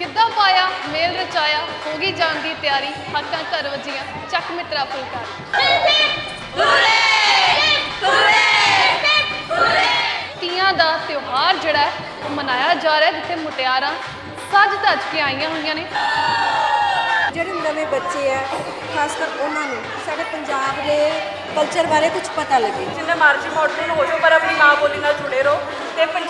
ਗਿੱਧਾ ਪਾਇਆ ਮੇਲ ਰਚਾਇਆ ਹੋ ਗਈ ਜਾਣ ਦੀ ਤਿਆਰੀ ਹੱਕਾਂ ਘਰ ਵਜੀਆਂ ਚੱਕ ਮਿੱਤਰਾ ਫੁਲਕਾਰੀ। ਤੀਆਂ ਦਾ ਤਿਉਹਾਰ ਜਿਹੜਾ ਉਹ ਮਨਾਇਆ ਜਾ ਰਿਹਾ ਜਿੱਥੇ ਮੁਟਿਆਰਾਂ ਸੱਜ ਧੱਜ ਕੇ ਆਈਆਂ ਹੋਈਆਂ ਨੇ। ਜਿਹੜੇ ਨਵੇਂ ਬੱਚੇ ਆ ਖਾਸ ਕਰ ਉਹਨਾਂ ਨੂੰ ਸਾਡੇ ਪੰਜਾਬ ਦੇ ਕਲਚਰ ਬਾਰੇ ਕੁਝ ਪਤਾ ਲੱਗੇ। ਜਿੰਨੇ ਮਰਜ਼ੀ ਮਾਡਰਨ ਹੋ ਜਾਓ ਪਰ ਆਪਣੀ ਮਾਂ ਬੋਲੀ ਨਾਲ ਜੁੜੇ ਰਹੋ।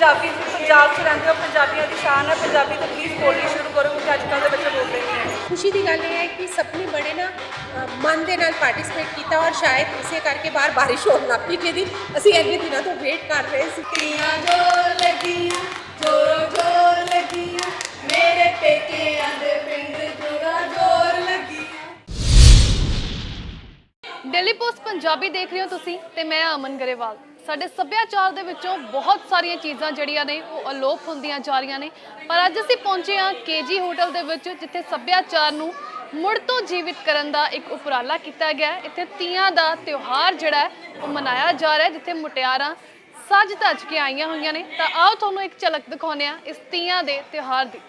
ਪੰਜਾਬੀ ਪੰਜਾਬ 'ਚ ਰਹਿੰਦੇ ਹੋ ਪੰਜਾਬੀਆਂ ਦੀ ਸ਼ਾਨ ਹੈ ਪੰਜਾਬੀ ਤਾਂ ਪਲੀਜ਼ ਬੋਲਣੀ ਸ਼ੁਰੂ ਕਰੋ ਕਿਉਂਕਿ ਅੱਜ ਕੱਲ੍ਹ ਦੇ ਬੱਚੇ ਬੋਲਦੇ ਨਹੀਂ ਹੈ? ਖੁਸ਼ੀ ਦੀ ਗੱਲ ਇਹ ਹੈ ਕਿ ਸਭ ਨੇ ਬੜੇ ਨਾ ਅ, ਮਨ ਦੇ ਨਾਲ ਪਾਰਟਿਸਿਪੇਟ ਕੀਤਾ ਔਰ ਸ਼ਾਇਦ ਇਸੇ ਕਰਕੇ ਬਾਹਰ ਬਾਰਿਸ਼ ਹੋਣ ਲੱਗ ਪਈ ਜਿਹਦੀ ਅਸੀਂ ਇੰਨੇ ਦਿਨਾਂ ਤੋਂ ਵੇਟ ਕਰ ਰਹੇ ਸੀ। ਤੀਆਂ ਜੋਰ ਲੱਗੀਆਂ ਜੋਰੋ ਜੋਰ ਲੱਗੀਆਂ ਮੇਰੇ ਪੇਕਿਆਂ ਦੇ ਪਿੰਡ ਜੋਰਾ ਜੋਰ ਲੱਗੀਆਂ। ਡੇਲੀ ਪੋਸਟ ਪੰਜਾਬੀ ਦੇਖ ਰਹੇ ਹੋ ਤੁਸੀਂ ਤੇ ਮੈਂ ਅਮਨ ਗਰੇਵਾਲ। ਸਾਡੇ ਸੱਭਿਆਚਾਰ ਦੇ ਵਿੱਚੋਂ ਬਹੁਤ ਸਾਰੀਆਂ ਚੀਜ਼ਾਂ ਜਿਹੜੀਆਂ ਨੇ ਉਹ ਅਲੋਪ ਹੁੰਦੀਆਂ ਜਾ ਰਹੀਆਂ ਨੇ। ਪਰ ਅੱਜ ਅਸੀਂ ਪਹੁੰਚੇ ਹਾਂ ਕੇਜੀ ਹੋਟਲ ਦੇ ਵਿੱਚ, ਜਿੱਥੇ ਸੱਭਿਆਚਾਰ ਨੂੰ ਮੁੜ ਤੋਂ ਜੀਵਿਤ ਕਰਨ ਦਾ ਇੱਕ ਉਪਰਾਲਾ ਕੀਤਾ ਗਿਆ ਇੱਥੇ ਤੀਆਂ ਦਾ ਤਿਉਹਾਰ ਜਿਹੜਾ ਉਹ ਮਨਾਇਆ ਜਾ ਰਿਹਾ ਜਿੱਥੇ ਮੁਟਿਆਰਾਂ ਸੱਜ ਧੱਜ ਕੇ ਆਈਆਂ ਹੋਈਆਂ ਨੇ। ਤਾਂ ਆਓ ਤੁਹਾਨੂੰ ਇੱਕ ਝਲਕ ਦਿਖਾਉਂਦੇ ਹਾਂ ਇਸ ਤੀਆਂ ਦੇ ਤਿਉਹਾਰ ਦੀ।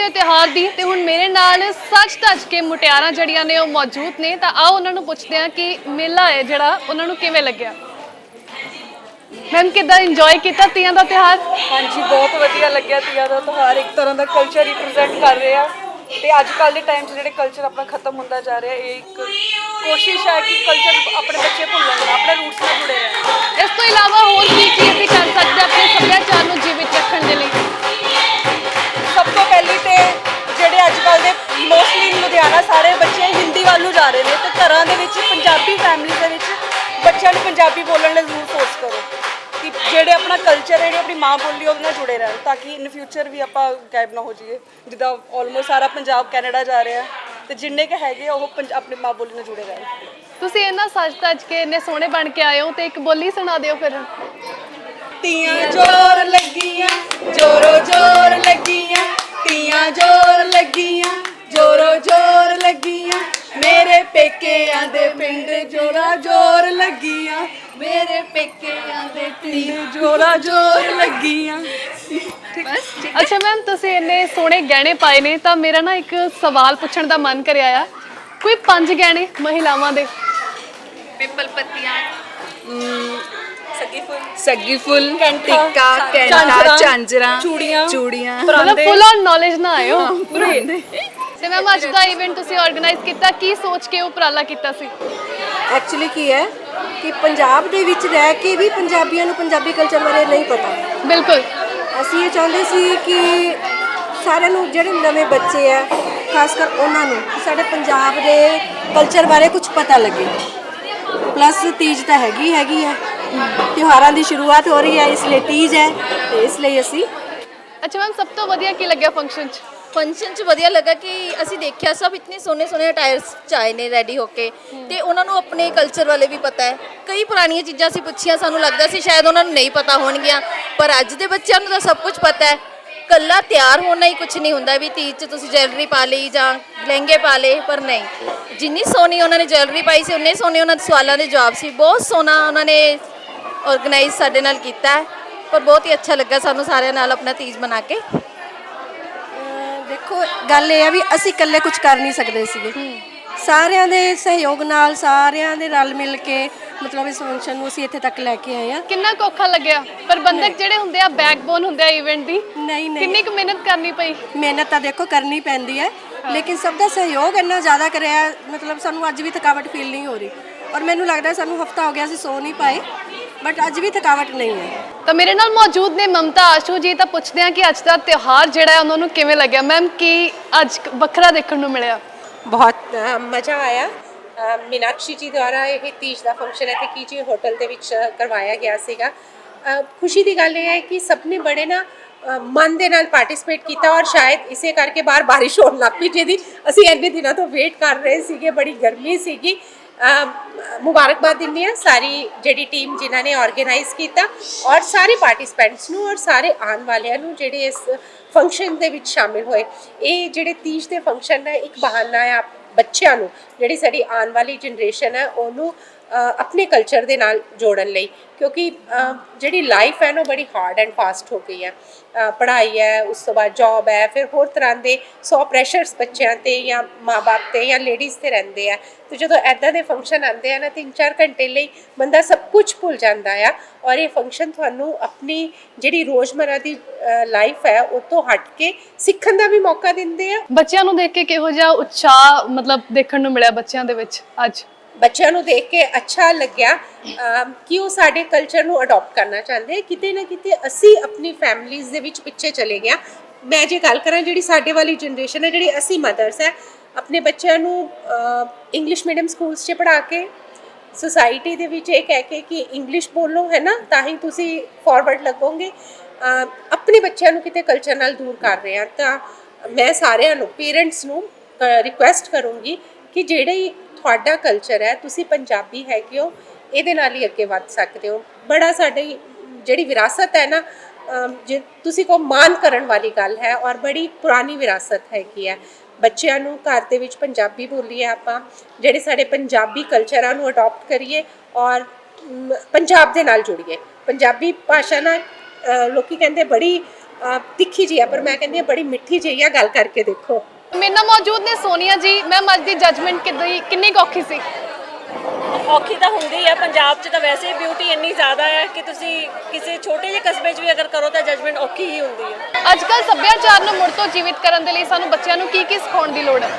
ਦੇ ਤਿਉਹਾਰ ਦੀ ਤੇ ਹੁਣ ਮੇਰੇ ਨਾਲ ਸੱਚ ਧੱਜ ਕੇ ਮੁਟਿਆਰਾਂ ਜਿਹੜੀਆਂ ਨੇ ਉਹ ਮੌਜੂਦ ਨੇ। ਤਾਂ ਆਓ ਉਹਨਾਂ ਨੂੰ ਪੁੱਛਦੇ ਹਾਂ ਕਿ ਮੇਲਾ ਹੈ ਜਿਹੜਾ ਉਹਨਾਂ ਨੂੰ ਕਿਵੇਂ ਲੱਗਿਆ? ਮੈਮ ਕਿੱਦਾਂ ਇੰਜੋਏ ਕੀਤਾ ਤੀਆਂ ਦਾ ਤਿਉਹਾਰ? ਹਾਂਜੀ ਬਹੁਤ ਵਧੀਆ ਲੱਗਿਆ ਤੀਆਂ ਦਾ ਤਿਉਹਾਰ। ਇੱਕ ਤਰ੍ਹਾਂ ਦਾ ਕਲਚਰ ਰਿਪਰੈਜ਼ੈਂਟ ਕਰ ਰਿਹਾ। ਤੇ ਅੱਜ ਕੱਲ ਦੇ ਟਾਈਮ 'ਚ ਜਿਹੜੇ ਕਲਚਰ ਆਪਣਾ ਖਤਮ ਹੁੰਦਾ ਜਾ ਰਿਹਾ ਇਹ ਇੱਕ ਕੋਸ਼ਿਸ਼ ਹੈ ਕਿ ਕਲਚਰ ਆਪਣੇ ਬੱਚੇ ਭੁੱਲਣ ਆਪਣੇ ਰੂਟਸ ਨਾਲ ਜੁੜੇ ਰਹਿਣ ਇਸ ਤੋਂ ਇਲਾਵਾ ਹੋਰ ਕੀ ਕੀ ਅਸੀਂ ਕਰ ਸਕਦੇ ਆਪਣੇ ਸੱਭਿਆਚਾਰ ਨੂੰ ਜੀਵਿਤ ਰੱਖਣ ਦੇ ਲਈ? ਮੋਸਟਲੀ ਲੁਧਿਆਣਾ ਸਾਰੇ ਬੱਚੇ ਹਿੰਦੀ ਵੱਲ ਨੂੰ ਜਾ ਰਹੇ ਨੇ ਤੇ ਘਰਾਂ ਦੇ ਵਿੱਚ ਪੰਜਾਬੀ ਫੈਮਿਲੀ ਦੇ ਵਿੱਚ ਬੱਚਿਆਂ ਨੂੰ ਪੰਜਾਬੀ ਬੋਲਣ ਲਈ ਜ਼ਰੂਰ ਫੋਰਸ ਕਰੋ। ਕਿ ਜਿਹੜੇ ਆਪਣਾ ਕਲਚਰ ਹੈ ਜਿਹੜੀ ਆਪਣੀ ਮਾਂ ਬੋਲੀ ਉਹਦੇ ਨਾਲ ਜੁੜੇ ਰਹਿਣ ਤਾਂ ਕਿ ਇਨ ਫਿਊਚਰ ਵੀ ਆਪਾਂ ਗਾਇਬ ਨਾ ਹੋ ਜਾਈਏ। ਜਿੱਦਾਂ ਆਲਮੋਸਟ ਸਾਰਾ ਪੰਜਾਬ ਕੈਨੇਡਾ ਜਾ ਰਿਹਾ ਤੇ ਜਿੰਨੇ ਕ ਹੈਗੇ ਉਹ ਆਪਣੀ ਮਾਂ ਬੋਲੀ ਨਾਲ ਜੁੜੇ ਰਹਿਣ। ਤੁਸੀਂ ਇੰਨਾ ਸੱਜ ਧੱਜ ਕੇ ਇੰਨੇ ਸੋਹਣੇ ਬਣ ਕੇ ਆਏ ਹੋ ਤੇ ਇੱਕ ਬੋਲੀ ਸੁਣਾ ਦਿਓ ਫਿਰ। ਤੀਆਂ ਜੋਰ ਲੱਗੀਆਂ ਜੋਰੋ ਜੋਰ ਲੱਗੀਆਂ ਤੀਆਂ ਜੋਰ ਲੱਗੀਆਂ। ਜੋਰੋ ਜੋਰ ਲੱਗੀਆਂ। ਮੇਰੇ ਪੇਕਿਆਂ ਦੇ ਪਿੰਡ ਜੋਰਾ ਜੋਰ ਲੱਗੀਆਂ। ਮੇਰੇ ਪੇਕਿਆਂ ਦੇ ਪਿੰਡ ਜੋਰਾ ਜੋਰ ਲੱਗੀਆਂ। ਅੱਛਾ ਮੈਮ ਤੁਸੀਂ ਇੰਨੇ ਸੋਹਣੇ ਗਹਿਣੇ ਪਾਏ ਨੇ ਤਾਂ ਮੇਰਾ ਨਾ ਇੱਕ ਸਵਾਲ ਪੁੱਛਣ ਦਾ ਮਨ ਕਰਿਆ ਆ। ਕੋਈ ਪੰਜ ਗਹਿਣੇ ਮਹਿਲਾਵਾਂ ਦੇ? ਪਿੰਪਲ ਪੱਤੀਆਂ ਸੱਗੀ ਫੁੱਲ। ਸੱਗੀ ਫੁੱਲ ਟਿੱਕਾ ਝਾਂਜਰਾਂ, ਝਾਂਜਰਾਂ ਚੂੜੀਆਂ, ਚੂੜੀਆਂ। ਮਤਲਬ। ਫੁੱਲ ਔਨ ਨੌਲੇਜ ਨਾ ਆਇਓ। ਤੇ ਮੈਮ ਅੱਜ ਦਾ ਇਵੈਂਟ ਤੁਸੀਂ ਆਰਗੇਨਾਈਜ਼ ਕੀਤਾ ਕੀ ਸੋਚ ਕੇ ਉਪਰਾਲਾ ਕੀਤਾ ਸੀ? ਐਕਚੁਅਲੀ ਕੀ ਹੈ ਕਿ ਪੰਜਾਬ ਦੇ ਵਿੱਚ ਰਹਿ ਕੇ ਵੀ ਪੰਜਾਬੀਆਂ ਨੂੰ ਪੰਜਾਬੀ ਕਲਚਰ ਬਾਰੇ ਨਹੀਂ ਪਤਾ। ਬਿਲਕੁਲ। ਅਸੀਂ ਇਹ ਚਾਹੁੰਦੇ ਸੀ ਕਿ ਸਾਰਿਆਂ ਨੂੰ ਜਿਹੜੇ ਨਵੇਂ ਬੱਚੇ ਆ ਖਾਸ ਕਰ ਉਹਨਾਂ ਨੂੰ ਕਿ ਸਾਡੇ ਪੰਜਾਬ ਦੇ ਕਲਚਰ ਬਾਰੇ ਕੁਝ ਪਤਾ ਲੱਗੇ। ਪਲੱਸ ਤੀਜ ਤਾਂ ਹੈਗੀ ਹੈਗੀ ਹੈ ਤਿਉਹਾਰਾਂ ਦੀ ਸ਼ੁਰੂਆਤ ਹੋ ਰਹੀ ਹੈ ਇਸ ਲਈ ਤੀਜ ਹੈ ਤੇ ਇਸ ਲਈ ਅਸੀਂ ਅੱਛਾ ਮੈਮ ਸਭ ਤੋਂ ਵਧੀਆ ਕੀ ਲੱਗਿਆ ਫੰਕਸ਼ਨ 'ਚ? ਫੰਕਸ਼ਨ 'ਚ ਵਧੀਆ ਲੱਗਾ ਕਿ ਅਸੀਂ ਦੇਖਿਆ ਸਭ ਇਤਨੇ ਸੋਹਣੇ ਸੋਹਣੇ ਅਟਾਇਰਸ ਚ ਆਏ ਨੇ ਰੈਡੀ ਹੋ ਕੇ। ਤੇ ਉਹਨਾਂ ਨੂੰ ਆਪਣੇ ਕਲਚਰ ਬਾਰੇ ਵੀ ਪਤਾ ਹੈ। ਕਈ ਪੁਰਾਣੀਆਂ ਚੀਜ਼ਾਂ ਅਸੀਂ ਪੁੱਛੀਆਂ ਸਾਨੂੰ ਲੱਗਦਾ ਸੀ ਸ਼ਾਇਦ ਉਹਨਾਂ ਨੂੰ ਨਹੀਂ ਪਤਾ ਹੋਣਗੀਆਂ। ਪਰ ਅੱਜ ਦੇ ਬੱਚਿਆਂ ਨੂੰ ਤਾਂ ਸਭ ਕੁਝ ਪਤਾ ਹੈ। ਕੱਲਾ ਤਿਆਰ ਹੋਣਾ ਹੀ ਕੁਝ ਨਹੀਂ ਹੁੰਦਾ ਵੀ ਤੀਜ 'ਚ ਤੁਸੀਂ ਜਵੈਲਰੀ ਪਾ ਲਈ ਜਾਂ ਲਹਿੰਗੇ ਪਾ ਲਏ ਪਰ ਨਹੀਂ। ਜਿੰਨੀ ਸੋਹਣੀ ਉਹਨਾਂ ਨੇ ਜਵੈਲਰੀ ਪਾਈ ਸੀ ਉਨੇ ਸੋਹਣੇ ਉਹਨਾਂ ਦੇ ਸਵਾਲਾਂ ਦੇ ਜਵਾਬ ਸੀ। ਬਹੁਤ ਸੋਹਣਾ ਉਹਨਾਂ ਨੇ ਆਰਗੇਨਾਈਜ਼ ਸਾਡੇ ਨਾਲ ਕੀਤਾ ਪਰ ਬਹੁਤ ਹੀ ਅੱਛਾ ਲੱਗਾ ਸਾਨੂੰ ਸਾਰਿਆਂ ਨਾਲ ਆਪਣਾ ਤੀਜ ਮਨਾ ਕੇ। ਦੇਖੋ ਗੱਲ ਇਹ ਆ ਵੀ ਅਸੀਂ ਇਕੱਲੇ ਕੁਝ ਕਰ ਨਹੀਂ ਸਕਦੇ ਸੀਗੇ। ਸਾਰਿਆਂ ਦੇ ਸਹਿਯੋਗ ਨਾਲ ਸਾਰਿਆਂ ਦੇ ਰਲ ਮਿਲ ਕੇ ਮਤਲਬ ਇਸ ਫੰਕਸ਼ਨ ਨੂੰ ਅਸੀਂ ਇੱਥੇ ਤੱਕ ਲੈ ਕੇ ਆਏ ਆ ਕਿੰਨਾ ਕੁ ਔਖਾ ਲੱਗਿਆ? ਪ੍ਰਬੰਧਕ ਜਿਹੜੇ ਹੁੰਦੇ ਆ ਬੈਕਬੋਨ ਹੁੰਦੇ ਆ ਇਵੈਂਟ ਦੀ। ਨਹੀਂ ਨਹੀਂ। ਕਿੰਨੀ ਕੁ ਮਿਹਨਤ ਕਰਨੀ ਪਈ? ਮਿਹਨਤ ਤਾਂ ਦੇਖੋ ਕਰਨੀ ਪੈਂਦੀ ਹੈ ਲੇਕਿਨ ਸਭ ਦਾ ਸਹਿਯੋਗ ਇੰਨਾ ਜ਼ਿਆਦਾ ਕਰਿਆ ਮਤਲਬ ਸਾਨੂੰ ਅੱਜ ਵੀ ਥਕਾਵਟ ਫੀਲ ਨਹੀਂ ਹੋ ਰਹੀ। ਔਰ ਮੈਨੂੰ ਲੱਗਦਾ ਸਾਨੂੰ ਹਫਤਾ ਹੋ ਗਿਆ ਅਸੀਂ ਸੋ ਨਹੀਂ ਪਾਏ। ਬਟ ਅੱਜ ਵੀ ਥਕਾਵਟ ਨਹੀਂ ਹੈ। ਤਾਂ ਮੇਰੇ ਨਾਲ ਮੌਜੂਦ ਨੇ ਮਮਤਾ ਆਸ਼ੂ ਜੀ ਤਾਂ ਪੁੱਛਦੇ ਆ ਕਿ ਅੱਜ ਦਾ ਤਿਉਹਾਰ ਜਿਹੜਾ ਹੈ ਉਹਨਾਂ ਨੂੰ ਕਿਵੇਂ ਲੱਗਿਆ? ਮੈਮ ਕੀ ਅੱਜ ਵੱਖਰਾ ਦੇਖਣ ਨੂੰ ਮਿਲਿਆ? ਬਹੁਤ ਅ, ਮਜ਼ਾ ਆਇਆ। ਅ, ਮੀਨਾਕਸ਼ੀ ਜੀ ਦੁਆਰਾ ਇਹ ਤੀਜ ਦਾ ਫੰਕਸ਼ਨ ਇੱਥੇ ਕੀਜੀ ਹੋਟਲ ਦੇ ਵਿੱਚ ਕਰਵਾਇਆ ਗਿਆ ਸੀਗਾ। ਅ, ਖੁਸ਼ੀ ਦੀ ਗੱਲ ਇਹ ਹੈ ਕਿ ਸਭ ਨੇ ਬੜੇ ਨਾ ਅ, ਮਨ ਦੇ ਨਾਲ ਪਾਰਟਿਸਿਪੇਟ ਕੀਤਾ ਔਰ ਸ਼ਾਇਦ ਇਸੇ ਕਰਕੇ ਬਾਹਰ ਬਾਰਿਸ਼ ਹੋਣ ਲੱਗ ਪਈ ਜਿਹਦੀ ਅਸੀਂ ਇੰਨੇ ਦਿਨਾਂ ਤੋਂ ਵੇਟ ਕਰ ਰਹੇ ਸੀਗੇ ਬੜੀ ਗਰਮੀ ਸੀਗੀ। ਮੁਬਾਰਕਬਾਦ ਦਿੰਦੀ ਹਾਂ ਸਾਰੀ ਜਿਹੜੀ ਟੀਮ ਜਿਨ੍ਹਾਂ ਨੇ ਆਰਗੇਨਾਈਜ਼ ਕੀਤਾ ਔਰ ਸਾਰੇ ਪਾਰਟਿਸਪੈਂਟਸ ਨੂੰ ਔਰ ਸਾਰੇ ਆਉਣ ਵਾਲਿਆਂ ਨੂੰ ਜਿਹੜੇ ਇਸ ਫੰਕਸ਼ਨ ਦੇ ਵਿੱਚ ਸ਼ਾਮਿਲ ਹੋਏ। ਇਹ ਜਿਹੜੇ ਤੀਜ ਦੇ ਫੰਕਸ਼ਨ ਹੈ ਇੱਕ ਬਹਾਨਾ ਆ ਬੱਚਿਆਂ ਨੂੰ, ਜਿਹੜੀ ਸਾਡੀ ਆਉਣ ਵਾਲੀ ਜਨਰੇਸ਼ਨ ਹੈ, ਉਹਨੂੰ ਆਪਣੇ ਕਲਚਰ ਦੇ ਨਾਲ ਜੋੜਨ ਲਈ, ਕਿਉਂਕਿ ਜਿਹੜੀ ਲਾਈਫ ਹੈ ਨਾ, ਉਹ ਬੜੀ ਹਾਰਡ ਐਂਡ ਫਾਸਟ ਹੋ ਗਈ ਹੈ। ਪੜ੍ਹਾਈ ਹੈ, ਉਸ ਤੋਂ ਬਾਅਦ ਜੌਬ ਹੈ, ਫਿਰ ਹੋਰ ਤਰ੍ਹਾਂ ਦੇ ਸੌ ਪ੍ਰੈਸ਼ਰਸ ਬੱਚਿਆਂ ਤੇ ਜਾਂ ਮਾਪੇ ਤੇ ਜਾਂ ਲੇਡੀਜ਼ ਤੇ ਰਹਿੰਦੇ ਆ। ਤੇ ਜਦੋਂ ਐਦਾਂ ਦੇ ਫੰਕਸ਼ਨ ਆਉਂਦੇ ਆ ਨਾ 3-4 ਘੰਟੇ ਲਈ ਬੰਦਾ ਸਭ ਕੁਝ ਭੁੱਲ ਜਾਂਦਾ ਆ ਔਰ ਇਹ ਫੰਕਸ਼ਨ ਤੁਹਾਨੂੰ ਆਪਣੀ ਜਿਹੜੀ ਰੋਜ਼ਮਰਾ ਦੀ ਲਾਈਫ ਹੈ, ਉਹ ਤੋਂ ਹਟ ਕੇ ਸਿੱਖਣ ਦਾ ਵੀ ਮੌਕਾ ਦਿੰਦੇ ਆ। ਬੱਚਿਆਂ ਨੂੰ ਦੇਖ ਕੇ ਕਿਹੋ ਜਿਹਾ ਉਤਸ਼ਾਹ, ਮਤਲਬ ਦੇਖਣ ਨੂੰ ਮਿਲਿਆ ਬੱਚਿਆਂ ਦੇ ਵਿੱਚ ਅੱਜ? ਬੱਚਿਆਂ ਨੂੰ ਦੇਖ ਕੇ ਅੱਛਾ ਲੱਗਿਆ ਕਿ ਉਹ ਸਾਡੇ ਕਲਚਰ ਨੂੰ ਅਡਾਪਟ ਕਰਨਾ ਚਾਹੁੰਦੇ ਕਿਤੇ ਨਾ ਕਿਤੇ ਅਸੀਂ ਆਪਣੀ ਫੈਮਲੀਜ਼ ਦੇ ਵਿੱਚ ਪਿੱਛੇ ਚਲੇ ਗਿਆ ਮੈਂ ਜੇ ਗੱਲ ਕਰਾਂ ਜਿਹੜੀ ਸਾਡੇ ਵਾਲੀ ਜਨਰੇਸ਼ਨ ਹੈ, ਜਿਹੜੀ ਅਸੀਂ ਮਦਰਸ ਹੈ, ਆਪਣੇ ਬੱਚਿਆਂ ਨੂੰ ਇੰਗਲਿਸ਼ ਮੀਡੀਅਮ ਸਕੂਲਸ 'ਚ ਪੜ੍ਹਾ ਕੇ ਸੋਸਾਇਟੀ ਦੇ ਵਿੱਚ ਇਹ ਕਹਿ ਕੇ ਕਿ ਇੰਗਲਿਸ਼ ਬੋਲੋ, ਹੈ ਨਾ? ਤਾਂ ਹੀ ਤੁਸੀਂ ਫਾਰਵਰਡ ਲੱਗੋਗੇ। ਆਪਣੇ ਬੱਚਿਆਂ ਨੂੰ ਕਿਤੇ ਕਲਚਰ ਨਾਲ ਦੂਰ ਕਰ ਰਹੇ ਆ ਤਾਂ ਮੈਂ ਸਾਰਿਆਂ ਨੂੰ ਪੇਰੈਂਟਸ ਨੂੰ ਰਿਕੁਐਸਟ ਕਰੂੰਗੀ ਕਿ ਜਿਹੜੇ ਤੁਹਾਡਾ ਕਲਚਰ ਹੈ ਤੁਸੀਂ ਪੰਜਾਬੀ ਹੈਗੇ ਹੋ ਇਹਦੇ ਨਾਲ ਹੀ ਅੱਗੇ ਵੱਧ ਸਕਦੇ ਹੋ। ਬੜਾ ਸਾਡੀ ਜਿਹੜੀ ਵਿਰਾਸਤ ਹੈ ਨਾ ਜੇ ਤੁਸੀਂ ਕੋ ਮਾਨ ਕਰਨ ਵਾਲੀ ਗੱਲ ਹੈ ਔਰ ਬੜੀ ਪੁਰਾਣੀ ਵਿਰਾਸਤ ਹੈਗੀ ਹੈ। ਬੱਚਿਆਂ ਨੂੰ ਘਰ ਦੇ ਵਿੱਚ ਪੰਜਾਬੀ ਬੋਲੀਏ ਆਪਾਂ ਜਿਹੜੇ ਸਾਡੇ ਪੰਜਾਬੀ ਕਲਚਰਾਂ ਨੂੰ ਅਡਾਪਟ ਕਰੀਏ ਔਰ ਪੰਜਾਬ ਦੇ ਨਾਲ ਜੁੜੀਏ। ਪੰਜਾਬੀ ਭਾਸ਼ਾ ਨਾਲ ਅ, ਲੋਕੀ ਕਹਿੰਦੇ ਬੜੀ ਤਿੱਖੀ ਜਿਹੀ ਆ ਪਰ ਮੈਂ ਕਹਿੰਦੀ ਹਾਂ ਬੜੀ ਮਿੱਠੀ ਜਿਹੀ ਆ ਗੱਲ ਕਰਕੇ ਦੇਖੋ। ਮੇਰੇ ਨਾਲ ਮੌਜੂਦ ਨੇ ਸੋਨੀਆ ਜੀ ਮੈਮ ਅੱਜ ਦੀ ਜੱਜਮੈਂਟ ਕਿੰਨੀ ਕਿੰਨੀ ਔਖੀ ਸੀ? ਔਖੀ ਤਾਂ ਹੁੰਦੀ ਹੈ ਪੰਜਾਬ 'ਚ ਤਾਂ ਵੈਸੇ ਹੀ ਬਿਊਟੀ ਇੰਨੀ ਜ਼ਿਆਦਾ ਹੈ ਕਿ ਤੁਸੀਂ ਕਿਸੇ ਛੋਟੇ ਜਿਹੇ ਕਸਬੇ 'ਚ ਵੀ ਅਗਰ ਕਰੋ ਤਾਂ ਜਜਮੈਂਟ ਔਖੀ ਹੀ ਹੁੰਦੀ ਹੈ ਅੱਜ ਕੱਲ ਸੱਭਿਆਚਾਰ ਨੂੰ ਮੁੜ ਤੋਂ ਜੀਵਿਤ ਕਰਨ ਦੇ ਲਈ ਸਾਨੂੰ ਬੱਚਿਆਂ ਨੂੰ ਕੀ ਕੀ ਸਿਖਾਉਣ ਦੀ ਲੋੜ ਹੈ?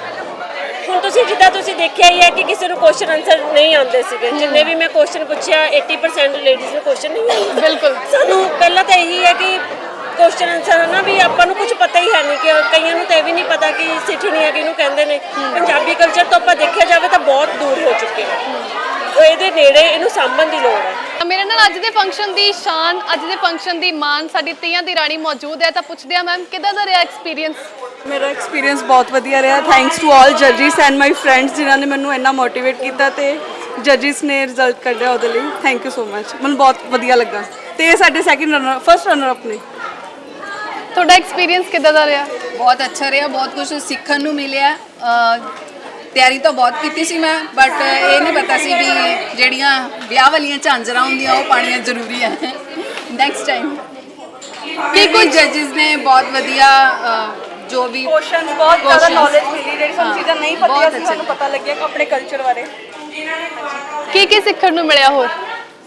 ਹੁਣ ਤੁਸੀਂ ਜਿੱਦਾਂ ਤੁਸੀਂ ਦੇਖਿਆ ਹੀ ਹੈ ਕਿ ਕਿਸੇ ਨੂੰ ਕੁਐਸਚਨ ਆਨਸਰ ਨਹੀਂ ਆਉਂਦੇ ਸੀਗੇ। ਜਿੰਨੇ ਵੀ ਮੈਂ ਕੁਐਸਚਨ ਪੁੱਛਿਆ 80% ਲੇਡੀਜ਼ ਨੂੰ ਕੁਐਸਚਨ ਨਹੀਂ ਆਉਂਦੇ। ਬਿਲਕੁਲ। ਸਾਨੂੰ ਪਹਿਲਾਂ ਤਾਂ ਇਹੀ ਹੈ ਕਿ ਕੁਐਸਚਨ ਆਨਸਰ ਨਾ ਵੀ ਆਪਾਂ ਨੂੰ ਕੁਝ ਪਤਾ ਹੀ ਹੈ ਨਹੀਂ ਕਿ ਕਈਆਂ ਨੂੰ ਤਾਂ ਇਹ ਵੀ ਨਹੀਂ ਪਤਾ ਕਿ ਸਿੱਠਣੀਆਂ ਕਿਹਨੂੰ ਕਹਿੰਦੇ ਨੇ। ਪੰਜਾਬੀ ਕਲਚਰ ਤੋਂ ਆਪਾਂ ਦੇਖਿਆ ਜਾਵੇ ਤਾਂ ਬਹੁਤ ਦੂਰ ਹੋ ਚੁੱਕੇ ਹਾਂ ਉਹ ਇਹਦੇ ਨੇੜੇ ਇਹਨੂੰ ਸਾਂਭਣ ਦੀ ਲੋੜ ਹੈ। ਮੇਰੇ ਨਾਲ ਅੱਜ ਦੇ ਫੰਕਸ਼ਨ ਦੀ ਸ਼ਾਨ ਅੱਜ ਦੇ ਫੰਕਸ਼ਨ ਦੀ ਮਾਨ ਸਾਡੀ ਤੀਆਂ ਦੀ ਰਾਣੀ ਮੌਜੂਦ ਹੈ ਤਾਂ ਪੁੱਛਦੇ ਆ ਮੈਮ ਕਿਦਾਂ ਦਾ ਰਿਹਾ ਐਕਸਪੀਰੀਅੰਸ ਮੇਰਾ ਐਕਸਪੀਰੀਅੰਸ ਬਹੁਤ ਵਧੀਆ ਰਿਹਾ। ਥੈਂਕਸ ਟੂ ਆਲ ਜੱਜਿਸ ਐਂਡ ਮਾਈ ਫਰੈਂਡਸ ਜਿਨ੍ਹਾਂ ਨੇ ਮੈਨੂੰ ਇੰਨਾ ਮੋਟੀਵੇਟ ਕੀਤਾ ਤੇ ਜੱਜਿਸ ਨੇ ਰਿਜ਼ਲਟ ਕੱਢਿਆ ਉਹਦੇ ਲਈ। ਥੈਂਕ ਯੂ ਸੋ ਮਚ ਮੈਨੂੰ ਬਹੁਤ ਵਧੀਆ ਲੱਗਾ। ਤੇ ਇਹ ਸਾਡੇ second runner first runner up ਨੇ। ਤੁਹਾਡਾ ਐਕਸਪੀਰੀਅੰਸ ਕਿਦਾਂ ਦਾ ਰਿਹਾ? ਬਹੁਤ ਅੱਛਾ ਰਿਹਾ ਬਹੁਤ ਕੁਝ ਸਿੱਖਣ ਨੂੰ ਮਿਲਿਆ। ਅ, ਤਿਆਰੀ ਤਾਂ ਬਹੁਤ ਕੀਤੀ ਸੀ ਮੈਂ ਬਟ ਇਹ ਨਹੀਂ ਪਤਾ ਸੀ ਵੀ ਜਿਹੜੀਆਂ ਵਿਆਹ ਵਾਲੀਆਂ ਝਾਂਜਰਾਂ ਹੁੰਦੀਆਂ ਉਹ ਪਾਣੀਆਂ ਜ਼ਰੂਰੀ ਹੈ ਨੈਕਸਟ ਟਾਈਮ ਕੀ ਕੋਈ ਜੱਜਸ ਨੇ ਬਹੁਤ ਵਧੀਆ ਜੋ ਵੀ ਕੁਐਸਚਨਸ ਬਹੁਤ ਜ਼ਿਆਦਾ। ਨੌਲੇਜ ਮਿਲੀ ਜਿਹੜੀ ਸਾਨੂੰ ਚੀਜ਼ਾਂ ਨਹੀਂ ਪਤਾ ਸੀ। ਸਾਨੂੰ ਪਤਾ ਲੱਗਿਆ ਕਿ ਆਪਣੇ ਕਲਚਰ ਬਾਰੇ। ਕੀ ਕੀ ਸਿੱਖਣ ਨੂੰ ਮਿਲਿਆ ਹੋਰ?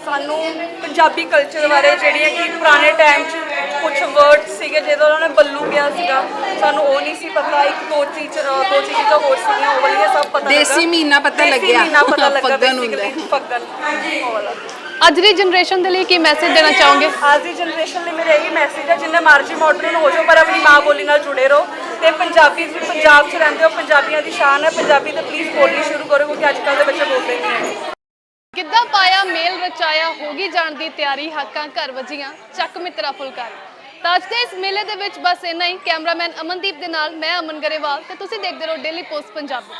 ਸਾਨੂੰ ਪੰਜਾਬੀ ਕਲਚਰ ਬਾਰੇ ਜਿਹੜੀਆਂ ਕਿ ਪੁਰਾਣੇ ਟਾਈਮ 'ਚ ਕੁਝ ਵਰਡਸ ਸੀਗੇ ਜਦੋਂ ਉਹਨਾਂ ਨੇ ਬੱਲੂ ਕਿਹਾ ਸੀਗਾ। ਸਾਨੂੰ ਉਹ ਨਹੀਂ ਸੀ ਪਤਾ ਇੱਕ ਦੋ ਚੀਜ਼ ਅ, ਦੋ ਚੀਜ਼ਾਂ ਹੋਰ ਸੀਗੀਆਂ ਉਹ ਵਾਲੀਆਂ ਸਭ ਪਤਾ ਲੱਗਾ। ਦੇਸੀ ਮਹੀਨਾ ਪਤਾ ਦੇਸੀ ਲੱਗਿਆ। ਮਹੀਨਾ ਪਤਾ ਲੱਗਾ ਫੱਗਣ ਹੁੰਦਾ ਹੈ। basically, ਫੱਗਣ। ਉਹ ਵਾਲਾ। ਅੱਜ ਦੀ ਜਨਰੇਸ਼ਨ ਦੇ ਲਈ ਕੀ ਮੈਸੇਜ ਦੇਣਾ ਚਾਹੋਗੇ? ਅੱਜ ਦੀ ਜਨਰੇਸ਼ਨ ਲਈ ਮੇਰਾ ਇਹੀ ਮੈਸੇਜ ਹੈ ਜਿੰਨੇ ਮਰਜ਼ੀ ਮਾਡਰਨ ਹੋ ਜਾਓ ਪਰ ਆਪਣੀ ਮਾਂ ਬੋਲੀ ਨਾਲ ਜੁੜੇ ਰਹੋ। ਤੇ ਪੰਜਾਬੀ ਵੀ ਪੰਜਾਬ 'ਚ ਰਹਿੰਦੇ ਹੋ ਪੰਜਾਬੀਆਂ ਦੀ ਸ਼ਾਨ ਹੈ। ਪੰਜਾਬੀ ਤੇ ਪਲੀਜ਼ ਬੋਲਣੀ ਸ਼ੁਰੂ ਕਰੋ ਕਿਉਂਕਿ ਅੱਜ ਕੱਲ੍ਹ ਦੇ ਬੱਚੇ ਬੋਲਦੇ ਨਹੀਂ ਹੈ ਕਿੱਦਾਂ ਪਾਇਆ ਮੇਲ ਰਚਾਇਆ ਹੋਗੀ ਜਾਣ ਦੀ ਤਿਆਰੀ ਹਾਕਾਂ ਘਰ ਵਜੀਆਂ। ਚੱਕ ਮਿੱਤਰਾ ਫੁਲਕਾਰੀ। ਤਾਂ ਅੱਜ ਦੇ ਇਸ ਮੇਲੇ ਦੇ ਵਿੱਚ ਬਸ ਇੰਨਾ ਹੀ। ਕੈਮਰਾਮੈਨ ਅਮਨਦੀਪ ਦੇ ਨਾਲ ਮੈਂ ਅਮਨ ਗਰੇਵਾਲ ਤੇ ਤੁਸੀਂ ਦੇਖਦੇ ਰਹੋ ਡੇਲੀ ਪੋਸਟ ਪੰਜਾਬੀ।